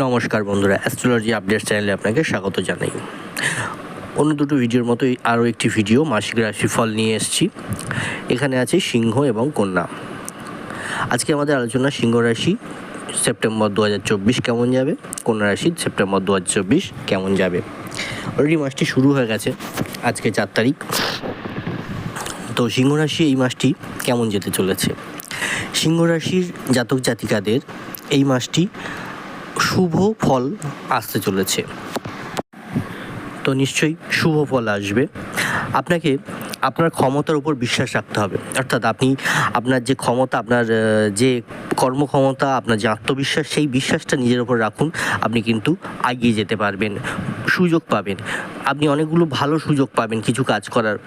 নমস্কার বন্ধুরা astrology update চ্যানেলে আপনাকে স্বাগত জানাই। অন্য দুটো ভিডিওর মতোই আরও একটি ভিডিও, মাসিক রাশিফল নিয়ে এসেছি। এখানে আছে সিংহ এবং কন্যা। আজকে আমাদের আলোচনা সিংহ রাশি, সেপ্টেম্বর দু হাজার চব্বিশ কেমন যাবে? কন্যা রাশি, সেপ্টেম্বর দু হাজার চব্বিশ কেমন যাবে? অলরেডি মাসটি শুরু হয়ে গেছে, আজকে চার তারিখ। তো সিংহ রাশি এই মাসটি কেমন যেতে চলেছে? সিংহ রাশির জাতক জাতিকাদের এই মাসটি শুভ ফল আসতে চলেছে। তো নিশ্চয়ই শুভ ফল আসবে। আপনাকে আপনার ক্ষমতার উপর বিশ্বাস রাখতে হবে। অর্থাৎ আপনি আপনার যে ক্ষমতা, আপনার যে কর্মক্ষমতা, আপনার যে আত্মবিশ্বাস, সেই বিশ্বাসটা নিজের উপর রাখুন। আপনি কিন্তু এগিয়ে যেতে পারবেন, সুযোগ পাবেন। আপনি অনেকগুলো ভালো সুযোগ পাবেন কিছু কাজ করার।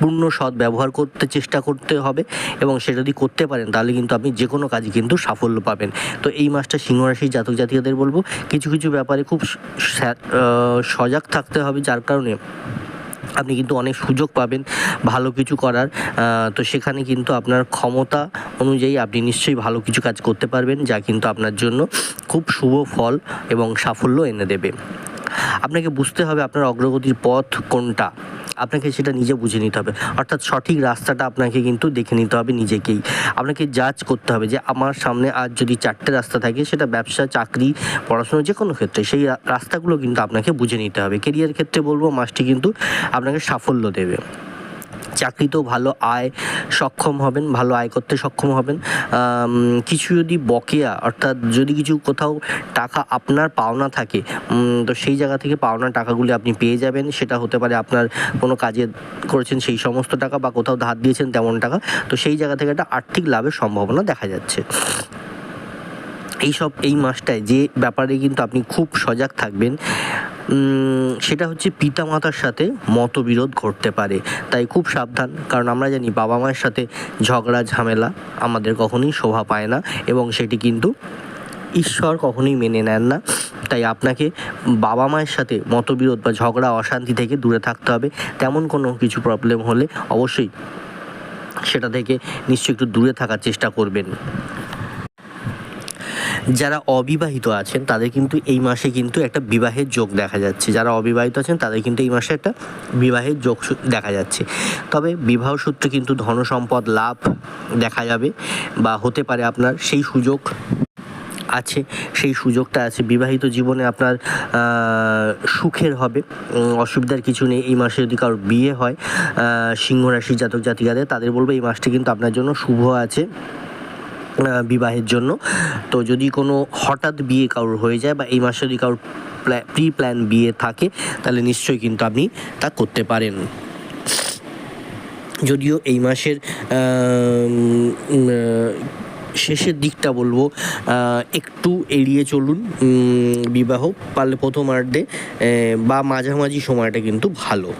পূর্ণ সৎ ব্যবহার করতে চেষ্টা করতে হবে এবং সেটা যদি করতে পারেন, তাহলে কিন্তু আপনি যে কোনো কাজে কিন্তু সাফল্য পাবেন। তো এই মাসটা সিংহরাশি জাতক জাতিকাদের বলব, কিছু কিছু ব্যাপারে খুব সজাগ থাকতে হবে, যার কারণে আপনি কিন্তু অনেক সুযোগ পাবেন ভালো কিছু করার। তো সেখানে কিন্তু আপনার ক্ষমতা অনুযায়ী আপনি নিশ্চয়ই ভালো কিছু কাজ করতে পারবেন, যা কিন্তু আপনার জন্য খুব শুভ ফল এবং সাফল্য এনে দেবে। আপনাকে বুঝতে হবে আপনার অগ্রগতির পথ কোনটা। আপনাকে সেটা নিজে বুঝে নিতে হবে। অর্থাৎ সঠিক রাস্তাটা আপনাকে কিন্তু দেখে নিতে হবে নিজেকেই। আপনাকে জাজ করতে হবে যে আমার সামনে আজ যদি চারটে রাস্তা থাকে, সেটা ব্যবসা, চাকরি, পড়াশোনা যে কোনো ক্ষেত্রে, সেই রাস্তাগুলো কিন্তু আপনাকে বুঝে নিতে হবে। কেরিয়ার ক্ষেত্রে বলব, মাসটি কিন্তু আপনাকে সাফল্য দেবে। চাকরিতেও ভালো আয় সক্ষম হবেন, ভালো আয় করতে সক্ষম হবেন। কিছু যদি বকেয়া, অর্থাৎ যদি কিছু কোথাও টাকা আপনার পাওনা থাকে তো সেই জায়গা থেকে পাওনা টাকাগুলি আপনি পেয়ে যাবেন। সেটা হতে পারে আপনার কোনো কাজে করেছেন সেই সমস্ত টাকা বা কোথাও ধার দিয়েছেন তেমন টাকা, তো সেই জায়গা থেকে একটা আর্থিক লাভের সম্ভাবনা দেখা যাচ্ছে। এইসব এই মাসটায় যে ব্যাপারে কিন্তু আপনি খুব সজাগ থাকবেন সেটা হচ্ছে পিতামাতার সাথে মতবিরোধ ঘটতে পারে। তাই খুব সাবধান, কারণ আমরা জানি বাবা মায়ের সাথে ঝগড়া, ঝামেলা আমাদের কখনোই শোভা পায় না এবং সেটি কিন্তু ঈশ্বর কখনোই মেনে নেন না। তাই আপনাকে বাবা মায়ের সাথে মতবিরোধ বা ঝগড়া, অশান্তি থেকে দূরে থাকতে হবে। তেমন কোনো কিছু প্রবলেম হলে অবশ্যই সেটা থেকে নিশ্চয়ই একটু দূরে থাকার চেষ্টা করবেন। যারা অবিবাহিত আছেন, তাদের কিন্তু এই মাসে কিন্তু একটা বিবাহের যোগ দেখা যাচ্ছে। যারা অবিবাহিত আছেন, তাদের কিন্তু এই মাসে একটা বিবাহের যোগ দেখা যাচ্ছে। তবে বিবাহ সূত্রে কিন্তু ধনসম্পদ লাভ দেখা যাবে বা হতে পারে আপনার সেই সুযোগ আছে, সেই সুযোগটা আছে। বিবাহিত জীবনে আপনার সুখের হবে অসুবিধার কিছু নেই। এই মাসে যদি কারোর বিয়ে হয় সিংহ রাশির জাতক জাতিকাদের, তাদের বলব এই মাসটি কিন্তু আপনার জন্য শুভ আছে। বিবাহের জন্য। তো যদি কোনো হঠাৎ বিয়ে কারোর হয়ে যায় বা এই মাসে যদি কারোর প্রি প্ল্যান বিয়ে থাকে তাহলে নিশ্চয়ই কিন্তু আপনি তা করতে পারেন। যদিও এই মাসের শেষের দিকটা বলব একটু এড়িয়ে চলুন বিবাহ পারলে প্রথমার্ধে আহ, বা মাঝামাঝি সময়টা কিন্তু ভালো।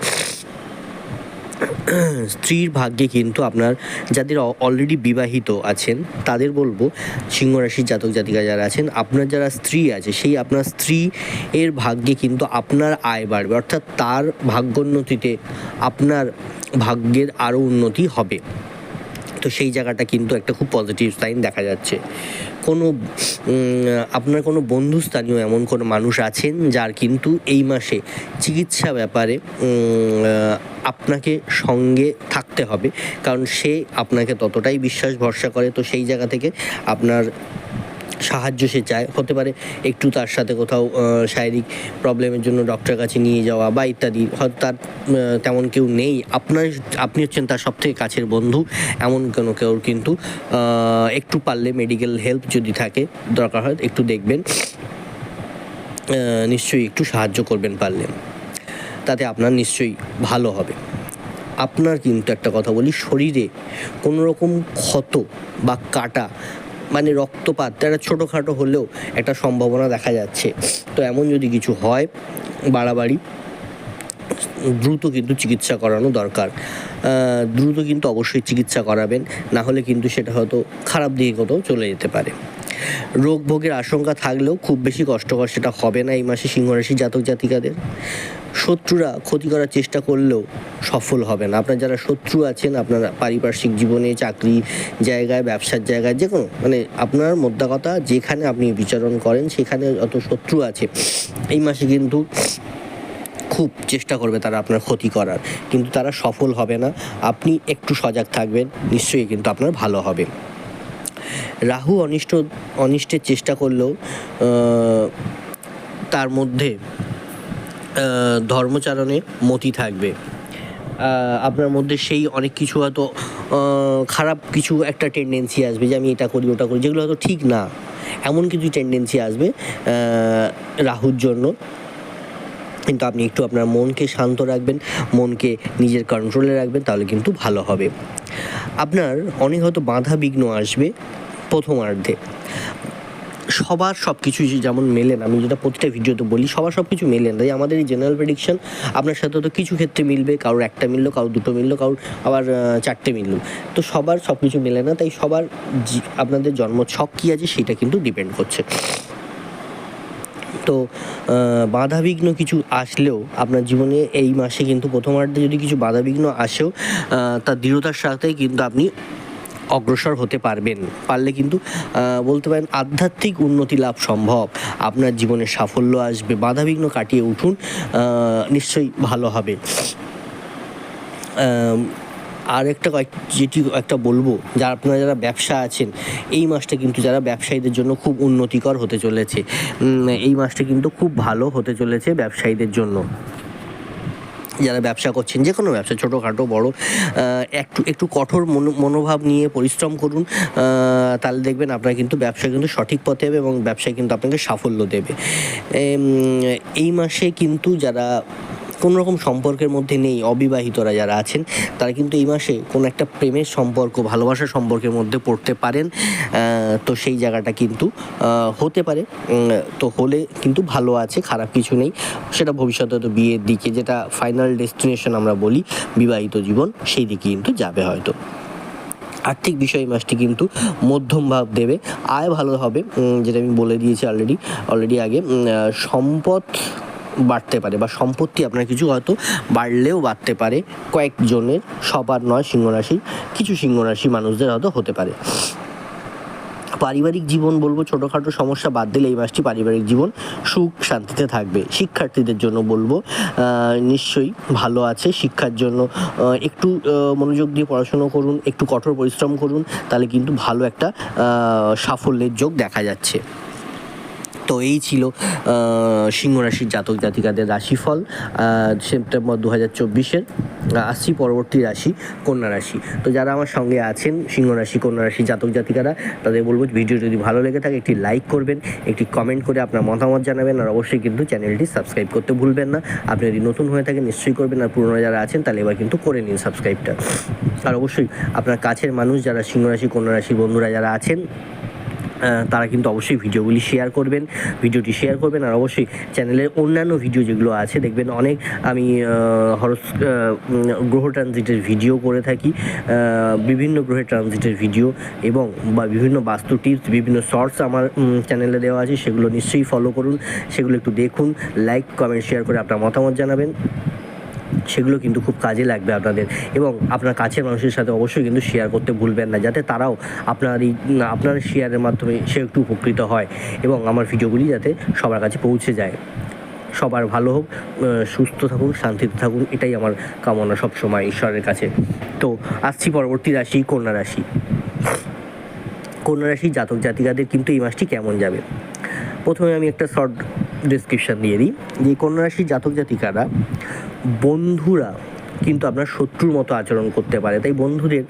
স্ত্রীর ভাগ্যে কিন্তু আপনার যাদের অলরেডি বিবাহিত আছেন, তাদের বলব সিংহ রাশির জাতক জাতিকা যারা আছেন, আপনার যারা স্ত্রী আছে, সেই আপনার স্ত্রী এর ভাগ্যে কিন্তু আপনার আয় বাড়বে, অর্থাৎ তার ভাগ্যোন্নতিতে আপনার ভাগ্যের আরও উন্নতি হবে। তো সেই জায়গাটা কিন্তু একটা খুব পজিটিভ সাইন দেখা যাচ্ছে। কোনো আপনার কোনো বন্ধুস্থানীয় এমন কোনো মানুষ আছেন যার কিন্তু এই মাসে চিকিৎসা ব্যাপারে আপনাকে সঙ্গে থাকতে হবে? কারণ সে আপনাকে ততটাই বিশ্বাস ভরসা করে, তো সেই জায়গা থেকে আপনার সাহায্য সে চায়, হতে পারে একটু তার সাথে কোথাও শারীরিক প্রবলেমের জন্য ডক্টরের কাছে নিয়ে যাওয়া বা ইত্যাদি। হয়তো তার তেমন কেউ নেই। আপনার, আপনি হচ্ছেন তার সবথেকে কাছের বন্ধু, এমন কোনো কেউ কিন্তু একটু পারলে মেডিকেল হেল্প যদি থাকে, দরকার হয়, একটু দেখবেন। নিশ্চয়ই একটু সাহায্য করবেন পারলে। তাতে আপনার নিশ্চয়ই ভালো হবে। আপনার কিন্তু একটা কথা বলি, শরীরে কোনো রকম ক্ষত বা কাটা মানে রক্তপাত একটা ছোটোখাটো হলেও একটা সম্ভাবনা দেখা যাচ্ছে। তো এমন যদি কিছু হয়, বাড়াবাড়ি, দ্রুত কিন্তু চিকিৎসা করানো দরকার। দ্রুত কিন্তু অবশ্যই চিকিৎসা করাবেন, না হলে কিন্তু সেটা হয়তো খারাপ দিকে কোথাও চলে যেতে পারে। রোগ ভোগের আশঙ্কা থাকলেও খুব বেশি কষ্টকর সেটা হবে না এই মাসে সিংহরাশি জাতক জাতিকাদের। শত্রুরা ক্ষতি করার চেষ্টা করলেও সফল হবে না। আপনার যারা শত্রু আছেন, আপনার পারিপার্শ্বিক জীবনে, চাকরি জায়গায়, ব্যবসার জায়গায়, যে কোনো মানে আপনার মোদ্দা কথা, যেখানে আপনি বিচরণ করেন, সেখানে যত শত্রু আছে, এই মাসে কিন্তু খুব চেষ্টা করবে তারা আপনার ক্ষতি করার। কিন্তু তারা সফল হবে না। আপনি একটু সজাগ থাকবেন, নিশ্চয়ই কিন্তু আপনার ভালো হবে। রাহু অনিষ্ট, অনিষ্টের চেষ্টা করলেও তার মধ্যে ধর্মচারণে মতি থাকবে। আপনার মধ্যে সেই অনেক কিছু হয়তো খারাপ কিছু একটা টেন্ডেন্সি আসবে যে আমি এটা করি, ওটা করি, যেগুলো হয়তো ঠিক না। এমন কিছু টেন্ডেন্সি আসবে রাহুর জন্য। কিন্তু আপনি একটু আপনার মনকে শান্ত রাখবেন, মনকে নিজের কন্ট্রোলে রাখবেন, তাহলে কিন্তু ভালো হবে। আপনার অনেক হয়তো বাধা বিঘ্ন আসবে। প্রথমার্ধে সবার সব কিছু যেমন মেলে না, আমি যেটা প্রতিটা ভিডিওতে বলি, সবার সব কিছু মেলে না। তাই আমাদের এই জেনারেল প্রেডিকশন আপনার সাথে তো কিছু ক্ষেত্রে মিলবে, কারোর একটা মিললো, কারোর দুটো মিললো, কারোর আবার চারটে মিললো। তো সবার সব কিছু মেলে না, তাই সবার আপনাদের জন্ম ছক কী আছে সেটা কিন্তু ডিপেন্ড করছে। তো বাধাবিঘ্ন কিছু আসলেও আপনার জীবনে এই মাসে কিন্তু প্রথমার্ধে যদি কিছু বাধাবিঘ্ন আসেও তার দৃঢ়তার সাথে কিন্তু আপনি অগ্রসর হতে পারবেন। পারলে কিন্তু বলতে পারেন আধ্যাত্মিক উন্নতি লাভ সম্ভব। আপনার জীবনে সাফল্য আসবে, বাধাবিঘ্ন কাটিয়ে উঠুন নিশ্চয়ই ভালো হবে। আর একটা কয়েক, যেটি একটা বলব, যারা আপনারা যারা ব্যবসা আছেন, এই মাসটা কিন্তু যারা ব্যবসায়ীদের জন্য খুব উন্নতিকর হতে চলেছে। এই মাসটা কিন্তু খুব ভালো হতে চলেছে ব্যবসায়ীদের জন্য। যারা ব্যবসা করছেন যে কোনো ব্যবসা ছোটোখাটো বড় একটু একটু কঠোর মনো- মনোভাব নিয়ে পরিশ্রম করুন তাহলে দেখবেন আপনার কিন্তু ব্যবসা কিন্তু সঠিক পথে হবে এবং ব্যবসায় কিন্তু আপনাকে সাফল্য দেবে। এই মাসে কিন্তু যারা কোনো রকম সম্পর্কের মধ্যে নেই, অবিবাহিতরা যারা আছেন, তারা কিন্তু এই মাসে কোনো একটা প্রেমের সম্পর্ক, ভালোবাসার সম্পর্কের মধ্যে পড়তে পারেন। তো সেই জায়গাটা কিন্তু হতে পারে। তো হলে কিন্তু ভালো আছে, খারাপ কিছু নেই। সেটা ভবিষ্যতে তো বিয়ের দিকে যেটা ফাইনাল ডেস্টিনেশন আমরা বলি, বিবাহিত জীবন, সেই দিকে কিন্তু যাবে হয়তো। আর্থিক বিষয় মাসটি কিন্তু মধ্যম ভাব দেবে। আয় ভালো হবে যেটা আমি বলে দিয়েছি অলরেডি অলরেডি আগে। সম্পদ বাড়তে পারে বা সম্পত্তি আপনার কিছু হয়তো বাড়লেও বাড়তে পারে। কয়েকজনের, সবার নয় সিংহরাশি কিছু সিংহরাশি মানুষদের হয়তো হতে পারে। পারিবারিক জীবন বলব, ছোটোখাটো সমস্যা বাদ দিলে এই মাসটি পারিবারিক জীবন সুখ, শান্তিতে থাকবে। শিক্ষার্থীদের জন্য বলব নিশ্চয়ই ভালো আছে। শিক্ষার জন্য একটু মনোযোগ দিয়ে পড়াশুনো করুন, একটু কঠোর পরিশ্রম করুন, তাহলে কিন্তু ভালো একটা সাফল্যের যোগ দেখা যাচ্ছে। তো এই ছিল সিংহ রাশির জাতক জাতিকাদের রাশিফল সেপ্টেম্বর দু হাজার চব্বিশের আসছি পরবর্তী রাশি, কন্যা রাশি। তো যারা আমার সঙ্গে আছেন সিংহ রাশি কন্যা রাশি জাতক জাতিকারা, তাদের বলব ভিডিও যদি ভালো লেগে থাকে, একটি লাইক করবেন, একটি কমেন্ট করে আপনার মতামত জানাবেন, আর অবশ্যই কিন্তু চ্যানেলটি সাবস্ক্রাইব করতে ভুলবেন না। আপনি যদি নতুন হয়ে থাকেন, নিশ্চয়ই করবেন, আর পুরনো যারা আছেন, তাহলে এবার কিন্তু করে নিন সাবস্ক্রাইবটা। আর অবশ্যই আপনার কাছের মানুষ, যারা সিংহ রাশি কন্যা রাশির বন্ধুরা যারা আছেন তারা কিন্তু অবশ্যই ভিডিওগুলি শেয়ার করবেন, ভিডিওটি শেয়ার করবেন আর অবশ্যই চ্যানেলের অন্যান্য ভিডিও যেগুলো আছে, দেখবেন অনেক আমি হরস গ্রহ ট্রানজিটের ভিডিও করে থাকি বিভিন্ন গ্রহের ট্রানজিটের ভিডিও এবং বা বিভিন্ন বাস্তু টিপস বিভিন্ন শর্টস আমার চ্যানেলে দেওয়া আছে, সেগুলো নিশ্চয়ই ফলো করুন, সেগুলো একটু দেখুন লাইক কমেন্ট শেয়ার করে আপনার মতামত জানাবেন। সেগুলো কিন্তু খুব কাজে লাগবে আপনাদের। এবং আপনার কাছের মানুষের সাথে অবশ্যই কিন্তু শেয়ার করতে ভুলবেন না, যাতে তারাও আপনার এই আপনার শেয়ারের মাধ্যমে সে একটু উপকৃত হয় এবং আমার ভিডিওগুলি যাতে সবার কাছে পৌঁছে যায়। সবার ভালো হোক সুস্থ থাকুন, শান্তিতে থাকুন, এটাই আমার কামনা সব সময় ঈশ্বরের কাছে। তো আসছি পরবর্তী রাশি, কন্যা রাশি। কন্যা রাশি জাতক জাতিকাদের কিন্তু এই মাসটি কেমন যাবে? প্রথমে আমি একটা শর্ট ডিসক্রিপশান দিয়ে দিই। যে কন্যা রাশির জাতক জাতিকারা বন্ধুরা কিন্তু আপনার শত্রুর মতো আচরণ করতে পারে। তাই বন্ধুদের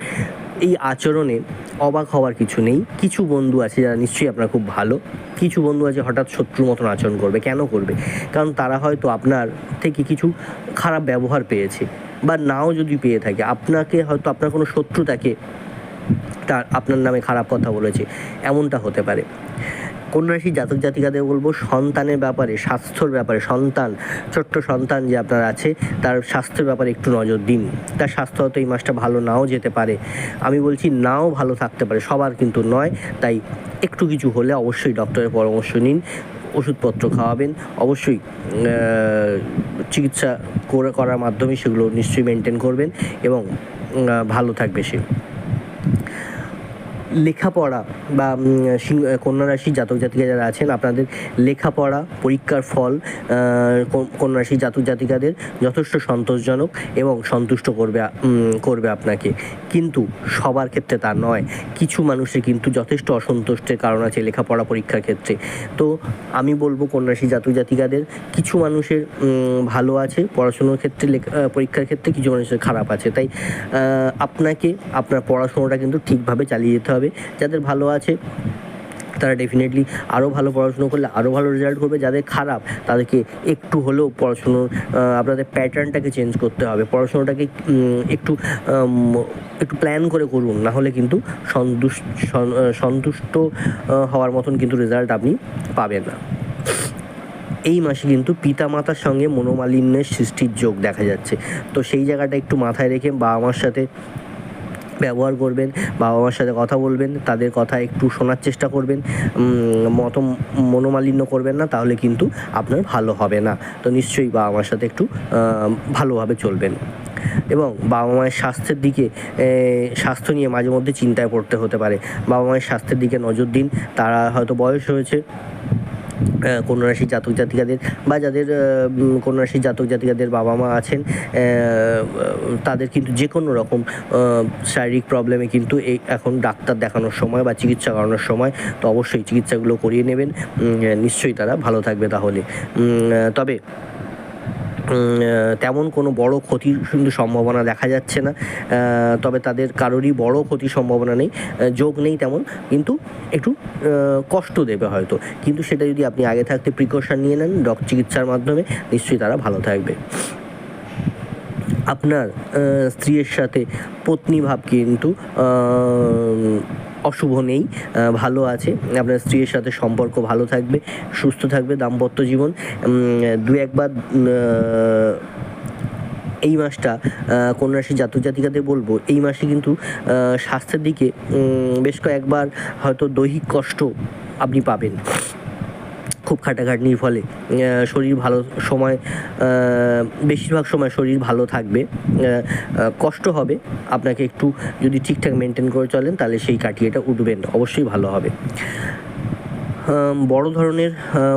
এই আচরণে অবাক হওয়ার কিছু নেই। কিছু বন্ধু আছে যারা নিশ্চয়ই আপনার খুব ভালো। কিছু বন্ধু আছে হঠাৎ শত্রুর মতন আচরণ করবে। কেন করবে? কারণ তারা হয়তো আপনার থেকে কিছু খারাপ ব্যবহার পেয়েছে বা নাও যদি পেয়ে থাকে, আপনাকে হয়তো আপনার কোনো শত্রু তাকে তার আপনার নামে খারাপ কথা বলেছে। এমনটা হতে পারে। কন্যা রাশি জাতক জাতিকাদের বলব, সন্তানের ব্যাপারে, স্বাস্থ্যর ব্যাপারে, সন্তান, ছোট্ট সন্তান যে আপনার আছে, তার স্বাস্থ্যের ব্যাপারে একটু নজর দিন। তার স্বাস্থ্য হয়তো এই মাসটা ভালো নাও যেতে পারে। আমি বলছি নাও ভালো থাকতে পারে, সবার কিন্তু নয়। তাই একটু কিছু হলে অবশ্যই ডক্টরের পরামর্শ নিন, ওষুধপত্র খাওয়াবেন। অবশ্যই চিকিৎসা করে করার মাধ্যমে সেগুলো নিশ্চয়ই মেনটেন করবেন এবং ভালো থাকবে সে। লেখাপড়া বা উম, সিং- কন্যা রাশি জাতক জাতিকা যারা আছেন আপনাদের লেখাপড়া পরীক্ষার ফল আহ, ক- কন্যা রাশি জাতক জাতিকাদের যথেষ্ট সন্তোষজনক এবং সন্তুষ্ট করবে করবে আপনাকে। কিন্তু সবার ক্ষেত্রে তা নয়। কিছু মানুষের কিন্তু যথেষ্ট অসন্তুষ্টের কারণ আছে লেখাপড়া পরীক্ষার ক্ষেত্রে। তো আমি বলব কন্যা রাশি জাতক জাতিকাদের কিছু মানুষের ভালো আছে পড়াশুনোর ক্ষেত্রে পরীক্ষার ক্ষেত্রে কিছু মানুষের খারাপ আছে। তাই আপনাকে আপনার পড়াশুনোটা কিন্তু ঠিকভাবে চালিয়ে যেতে হবে। যাদের ভালো আছে, তারা ডেফিনেটলি আরও ভালো পড়াশুনো করলে আরও ভালো রেজাল্ট করবে। যাদের খারাপ, তাদেরকে একটু হলেও পড়াশুনোর আপনাদের প্যাটার্নটাকে চেঞ্জ করতে হবে। পড়াশুনোটাকে একটু একটু প্ল্যান করে করুন। না হলে কিন্তু সন্তুষ্ট সন্তুষ্ট হওয়ার মতন কিন্তু রেজাল্ট আপনি পাবেন না। এই মাসে কিন্তু পিতামাতার সঙ্গে মনোমালিন্যের সৃষ্টির যোগ দেখা যাচ্ছে। তো সেই জায়গাটা একটু মাথায় রেখে বাবা মার সাথে ব্যবহার করবেন বাবা মার সাথে কথা বলবেন, তাদের কথা একটু শোনার চেষ্টা করবেন মত মনোমালিন্য করবেন না, তাহলে কিন্তু আপনার ভালো হবে না। তো নিশ্চয়ই বাবা মার সাথে একটু ভালোভাবে চলবেন। এবং বাবা মায়ের স্বাস্থ্যের দিকে স্বাস্থ্য নিয়ে মাঝে মধ্যে চিন্তায় পড়তে হতে পারে। বাবা মায়ের স্বাস্থ্যের দিকে নজর দিন, তারা হয়তো বয়স হয়েছে কন্যা রাশি জাতক জাতিকাদের বা যাদের কন্যাশি জাতক জাতিকাদের বাবা মা আছেন তাদের কিন্তু যে কোনো রকম শারীরিক প্রবলেমে কিন্তু এই এখন ডাক্তার দেখানোর সময় বা চিকিৎসা করানোর সময়, তো অবশ্যই চিকিৎসাগুলো করিয়ে নেবেন। নিশ্চয়ই তারা ভালো থাকবে তাহলে। তবে তেমন কোনো বড় ক্ষতির কিন্তু সম্ভাবনা দেখা যাচ্ছে না। তবে তাদের কারোরই বড় ক্ষতির সম্ভাবনা নেই যোগ নেই তেমন, কিন্তু একটু কষ্ট দেবে হয়তো। কিন্তু সেটা যদি আপনি আগে থাকতে প্রিকশন নিয়ে নেন ডক চিকিৎসার মাধ্যমে, নিশ্চয়ই তারা ভালো থাকবে। আপনার স্ত্রীর সাথে পত্নী ভাব কিন্তু অশুভ নেই ভালো আছে, আপনার স্ত্রীর সাথে সম্পর্ক ভালো থাকবে, সুস্থ থাকবে, দাম্পত্য জীবন দু একবার এই মাসটা কন্যাশ্রী কন্যা জাতক জাতিকাদের বলব, এই মাসে কিন্তু স্বাস্থ্যের দিকে বেশ কয়েকবার হয়তো দৈহিক কষ্ট আপনি পাবেন। খুব খাটাখাটনির ফলে। শরীর ভালো সময় বেশিরভাগ সময় শরীর ভালো থাকবে। কষ্ট হবে। আপনাকে একটু যদি ঠিকঠাক মেনটেন করে চলেন, তাহলে সেই কাটিয়েটা উঠবেন। অবশ্যই ভালো হবে। বড় ধরনের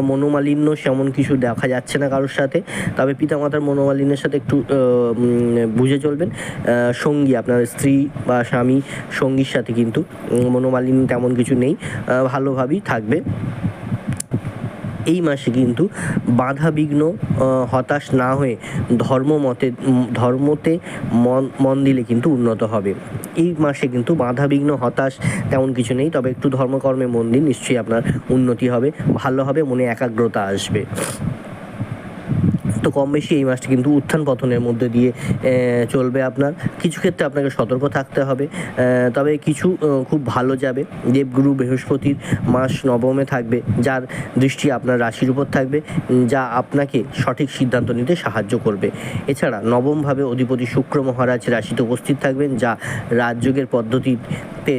মনোমালিন্য সেমন কিছু দেখা যাচ্ছে না কারোর সাথে। তবে পিতামাতার মনোমালিন্যের সাথে একটু বুঝে চলবেন। সঙ্গী, আপনার স্ত্রী বা স্বামী সঙ্গীর সাথে কিন্তু মনোমালিন্য তেমন কিছু নেই। ভালোভাবেই থাকবে। এই মাসে কিন্তু বাধা বিঘ্ন হতাশ না হয়ে ধর্ম মতে ধর্মতে মন মন দিলে কিন্তু উন্নত হবে। এই মাসে কিন্তু বাধা বিঘ্ন হতাশ তেমন কিছু নেই, তবে একটু ধর্মকর্মে মন দিন নিশ্চয়ই আপনার উন্নতি হবে, ভালো হবে, মনে একাগ্রতা আসবে। তো কম বেশি এই মাসটি কিন্তু উত্থান পতনের মধ্যে দিয়ে চলবে আপনার। কিছু ক্ষেত্রে আপনাকে সতর্ক থাকতে হবে। তবে কিছু খুব ভালো যাবে। দেবগুরু বৃহস্পতির মাস নবমে থাকবে, যার দৃষ্টি আপনার রাশির উপর থাকবে, যা আপনাকে সঠিক সিদ্ধান্ত নিতে সাহায্য করবে। এছাড়া নবমভাবে অধিপতি শুক্র মহারাজ রাশিতে উপস্থিত থাকবেন, যা রাজযোগের পদ্ধতিতে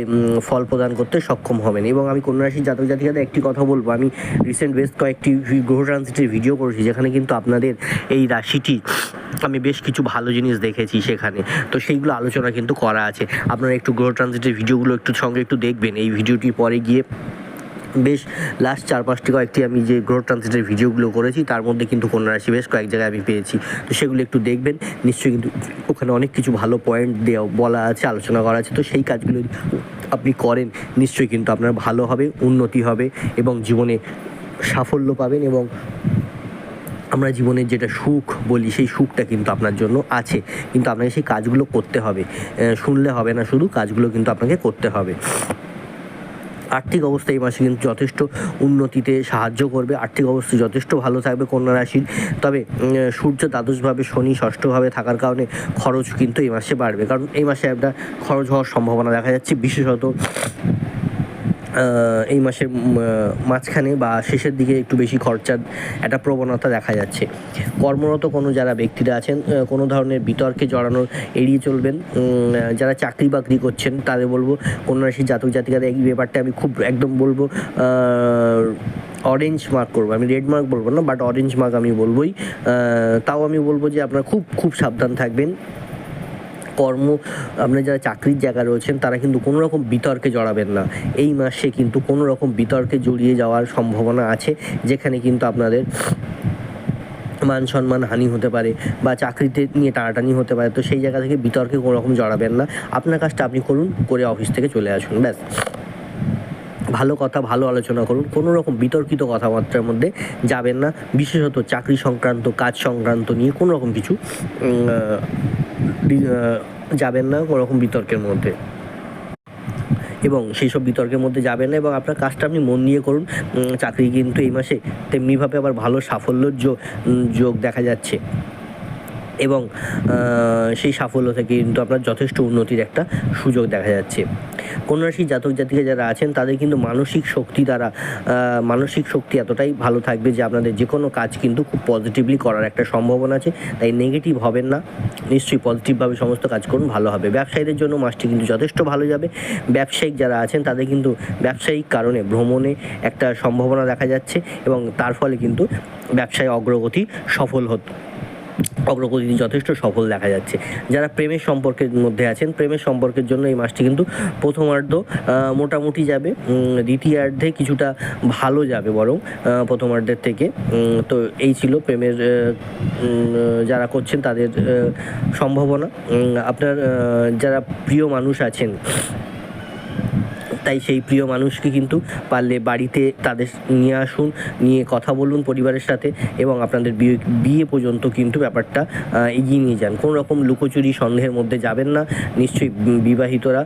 ফল প্রদান করতে সক্ষম হবেন। এবং আমি কন্যা রাশির জাতক জাতিকাদের একটি কথা বলব। আমি রিসেন্ট বেশ কয়েকটি গ্রহ ট্রানজিটের ভিডিও করেছি, যেখানে কিন্তু আপনাদের এই রাশিটি আমি বেশ কিছু ভালো জিনিস দেখেছি সেখানে। তো সেইগুলো আলোচনা কিন্তু করা আছে। আপনারা একটু গ্রহ ট্রানজিটের ভিডিওগুলো একটু সঙ্গে একটু দেখবেন এই ভিডিওটি পরে গিয়ে। বেশ লাস্ট চার পাঁচটি কয়েকটি আমি যে গ্রহ ট্রানজিটের ভিডিওগুলো করেছি, তার মধ্যে কিন্তু কন্যা রাশি বেশ কয়েক জায়গায় আমি পেয়েছি। তো সেগুলো একটু দেখবেন। নিশ্চয়ই কিন্তু ওখানে অনেক কিছু ভালো পয়েন্ট দেওয়া বলা আছে, আলোচনা করা আছে। তো সেই কাজগুলো আপনি করেন, নিশ্চয়ই কিন্তু আপনার ভালো হবে, উন্নতি হবে এবং জীবনে সাফল্য পাবেন এবং আমরা জীবনের যেটা সুখ বলি, সেই সুখটা কিন্তু আপনার জন্য আছে। কিন্তু আপনাকে সেই কাজগুলো করতে হবে। শুনলে হবে না শুধু, কাজগুলো কিন্তু আপনাকে করতে হবে। আর্থিক অবস্থা এই মাসে কিন্তু যথেষ্ট উন্নতিতে সাহায্য করবে। আর্থিক অবস্থা যথেষ্ট ভালো থাকবে কন্যা রাশির। তবে সূর্য দ্বাদশভাবে, শনি ষষ্ঠভাবে থাকার কারণে খরচ কিন্তু এই মাসে বাড়বে। কারণ এই মাসে একটা খরচ হওয়ার সম্ভাবনা দেখা যাচ্ছে। বিশেষত এই মাসের মাঝখানে বা শেষের দিকে একটু বেশি খরচার একটা প্রবণতা দেখা যাচ্ছে। কর্মরত কোনো যারা ব্যক্তিরা আছেন কোনো ধরনের বিতর্কে জড়ানোর এড়িয়ে চলবেন যারা চাকরি বাকরি করছেন, তাদের বলব কন্যা রাশির জাতক জাতিকাদের, এই ব্যাপারটা আমি খুব একদম বলব অরেঞ্জ মার্ক করব। আমি রেড মার্ক বলব না বাট অরেঞ্জ মার্ক আমি বলবোই। তাও আমি বলব যে আপনারা খুব খুব সাবধান থাকবেন। কর্ম, আপনার যারা চাকরির জায়গা রয়েছেন, তারা কিন্তু কোনো রকম বিতর্কে জড়াবেন না। এই মাসে কিন্তু কোনো রকম বিতর্কে জড়িয়ে যাওয়ার সম্ভাবনা আছে, যেখানে কিন্তু আপনাদের মান সম্মান হানি হতে পারে বা চাকরিতে নিয়ে টানাটানি হতে পারে। তো সেই জায়গা থেকে বিতর্কে কোনো রকম জড়াবেন না। আপনার কাজটা আপনি করুন, করে অফিস থেকে চলে আসুন, ব্যাস। ভালো কথা, ভালো আলোচনা করুন। কোনো রকম বিতর্কিত কথাবার্তার মধ্যে যাবেন না। বিশেষত চাকরি সংক্রান্ত, কাজ সংক্রান্ত নিয়ে কোনো রকম কিছু যাবেন না কোনো রকম বিতর্কের মধ্যে। এবং সেই সব বিতর্কের মধ্যে যাবেন না এবং আপনার কাজটা আপনি মন নিয়ে করুন। চাকরি কিন্তু এই মাসে তেমনিভাবে আবার ভালো সাফল্যর যোগ দেখা যাচ্ছে। এবং সেই সাফল্য থেকে কিন্তু আপনার যথেষ্ট উন্নতির একটা সুযোগ দেখা যাচ্ছে। কন্যা জাতক জাতিকা যারা আছেন, তাদের কিন্তু মানসিক শক্তি দ্বারা মানসিক শক্তি এতটাই ভালো থাকবে যে আপনাদের যে কোনো কাজ কিন্তু খুব পজিটিভলি করার একটা সম্ভাবনা আছে। তাই নেগেটিভ হবেন না। নিশ্চয়ই পজিটিভভাবে সমস্ত কাজ করুন, ভালো হবে। ব্যবসায়ীদের জন্য মাসটি কিন্তু যথেষ্ট ভালো যাবে। ব্যবসায়িক যারা আছেন, তাদের কিন্তু ব্যবসায়িক কারণে ভ্রমণে একটা সম্ভাবনা দেখা যাচ্ছে এবং তার ফলে কিন্তু ব্যবসায় অগ্রগতি সফল হতে অগ্রগতি যথেষ্ট সফল দেখা যাচ্ছে। যারা প্রেমের সম্পর্কের মধ্যে আছেন, প্রেমের সম্পর্কের জন্য এই মাসটি কিন্তু প্রথমার্ধ মোটামুটি যাবে। দ্বিতীয়ার্ধে কিছুটা ভালো যাবে বরং প্রথমার্ধের থেকে। তো এই ছিল প্রেমের যারা করছেন তাদের সম্ভাবনা। আপনার যারা প্রিয় মানুষ আছেন তাই সেই প্রিয় মানুষকে কিন্তু পারলে বাড়িতে তাদের নিয়ে আসুন, নিয়ে কথা বলুন পরিবারের সাথে এবং আপনাদের বিয়ে বিয়ে পর্যন্ত কিন্তু ব্যাপারটা এগিয়ে নিয়ে যান। কোনো রকম লুকোচুরি সন্দেহের মধ্যে যাবেন না। নিশ্চয়ই বিবাহিতরা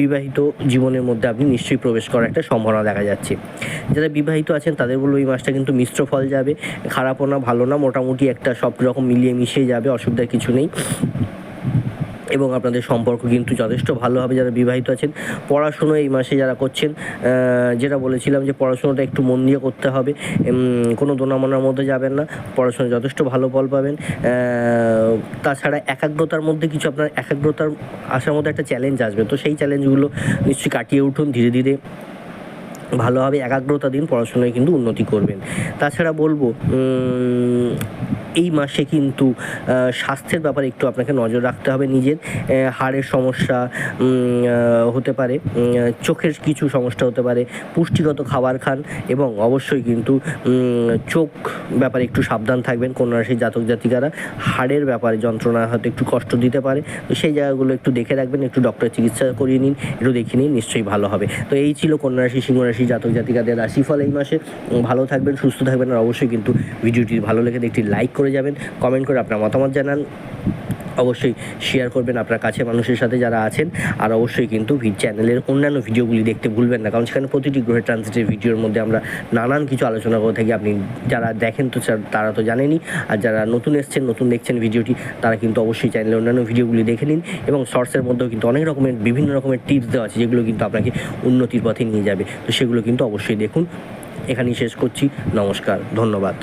বিবাহিত জীবনের মধ্যে আপনি নিশ্চয়ই প্রবেশ করার একটা সম্ভাবনা দেখা যাচ্ছে। যারা বিবাহিত আছেন তাদের বলব এই মাসটা কিন্তু মিশ্র ফল যাবে। খারাপও না, ভালো না, মোটামুটি একটা সব রকম মিলিয়ে মিশিয়ে যাবে, অসুবিধার কিছু নেই। এবং আপনাদের সম্পর্ক কিন্তু যথেষ্ট ভালোভাবে যারা বিবাহিত আছেন, পড়াশুনো এই মাসে যারা করছেন যেটা বলেছিলাম যে পড়াশুনোটা একটু মন দিয়ে করতে হবে কোনো দোনামোনার মধ্যে যাবেন না পড়াশোনা যথেষ্ট ভালো ফল পাবেন তাছাড়া একাগ্রতার মধ্যে কিছু আপনার একাগ্রতার আসার মধ্যে একটা চ্যালেঞ্জ আসবে, তো সেই চ্যালেঞ্জগুলো নিশ্চয়ই কাটিয়ে উঠুন ধীরে ধীরে। ভালোভাবে একাগ্রতা দিন, পড়াশোনায় কিন্তু উন্নতি করবেন। তাছাড়া বলব এই মাসে কিন্তু স্বাস্থ্যের ব্যাপারে একটু আপনাকে নজর রাখতে হবে নিজের। হাড়ের সমস্যা হতে পারে চোখের কিছু সমস্যা হতে পারে, পুষ্টিগত খাবার খান এবং অবশ্যই কিন্তু চোখ ব্যাপারে একটু সাবধান থাকবেন। কন্যা রাশির জাতক জাতিকারা হাড়ের ব্যাপারে যন্ত্রণা হয়তো একটু কষ্ট দিতে পারে। তো সেই জায়গাগুলো একটু দেখে রাখবেন, একটু ডক্টর চিকিৎসা করিয়ে নিন, একটু দেখিয়ে নিন, নিশ্চয়ই ভালো হবে। তো এই ছিল কন্যা রাশি জাতক জাতিকাদের রাশিফল এই মাসে। ভালো থাকবেন, সুস্থ থাকবেন, আর অবশ্যই কিন্তু ভিডিওটি ভালো লেগে একটি লাইক করে যাবেন কমেন্ট করে আপনার মতামত জানান। অবশ্যই শেয়ার করবেন আপনার কাছে মানুষের সাথে যারা আছেন। আর অবশ্যই কিন্তু চ্যানেলের অন্যান্য ভিডিওগুলি দেখতে ভুলবেন না। কারণ সেখানে প্রতিটি গ্রহের ট্রান্সিটের ভিডিওর মধ্যে আমরা নানান কিছু আলোচনা করে থাকি আপনি যারা দেখেন তো তারা তো জানেনই। আর যারা নতুন এসছেন, নতুন দেখছেন ভিডিওটি তারা কিন্তু অবশ্যই চ্যানেলের অন্যান্য ভিডিওগুলি দেখে নিন। এবং শর্টসের মধ্যেও কিন্তু অনেক রকমের, বিভিন্ন রকমের টিপস দেওয়া আছে, যেগুলো কিন্তু আপনাকে উন্নতির পথে নিয়ে যাবে। তো সেগুলো কিন্তু অবশ্যই দেখুন। এখানেই শেষ করছি। নমস্কার, ধন্যবাদ।